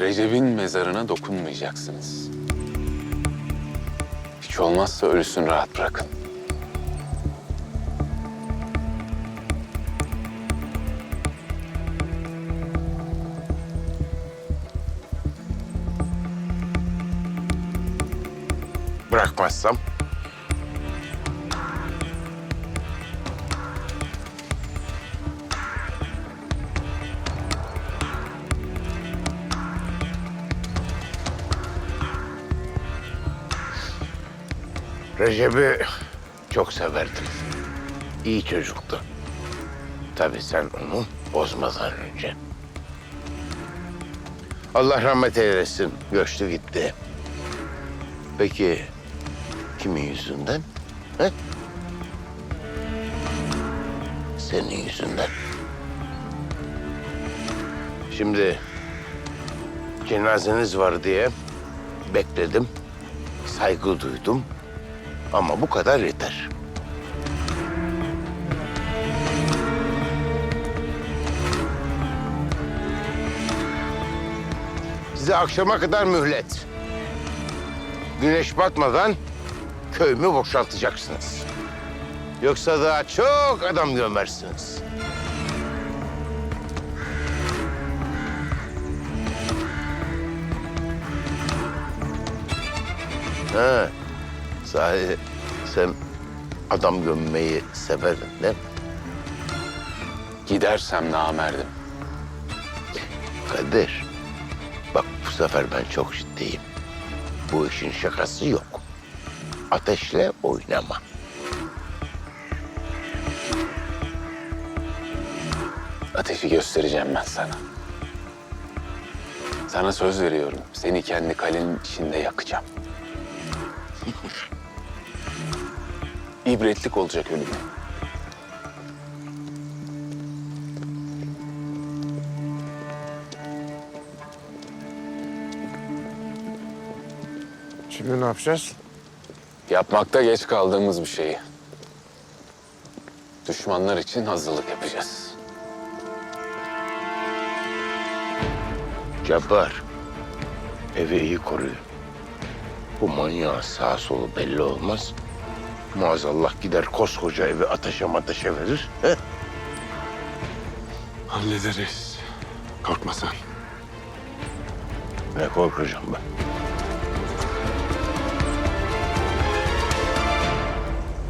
Recep'in mezarına dokunmayacaksınız. Hiç olmazsa ölüsünü rahat bırakın. Bırakmazsam? Recep'i çok severdim. İyi çocuktu. Tabii sen onu bozmadan önce. Allah rahmet eylesin. Göçtü gitti. Peki kimin yüzünden? He? Senin yüzünden. Şimdi cenazeniz var diye bekledim. Saygı duydum. Ama bu kadar yeter. Size akşama kadar mühlet. Güneş batmadan köyümü boşaltacaksınız. Yoksa daha çok adam gömersiniz. Ha, sahi sen adam gömmeyi severdin değil mi? Gidersem namerdim. Kadir, bak bu sefer ben çok ciddiyim. Bu işin şakası yok. Ateşle oynama. Ateşi göstereceğim ben sana. Sana söz veriyorum. Seni kendi kalenin içinde yakacağım. İbretlik olacak ölüm. Şimdi ne yapacağız? Yapmakta geç kaldığımız bir şeyi. Düşmanlar için hazırlık yapacağız. Cabbar, evi iyi koruyun. Bu manyağın sağ solu belli olmaz. Maazallah gider koskoca evi ateşe mateşe verir. He? Hallederiz. Korkma sen. Ne korkacağım ben?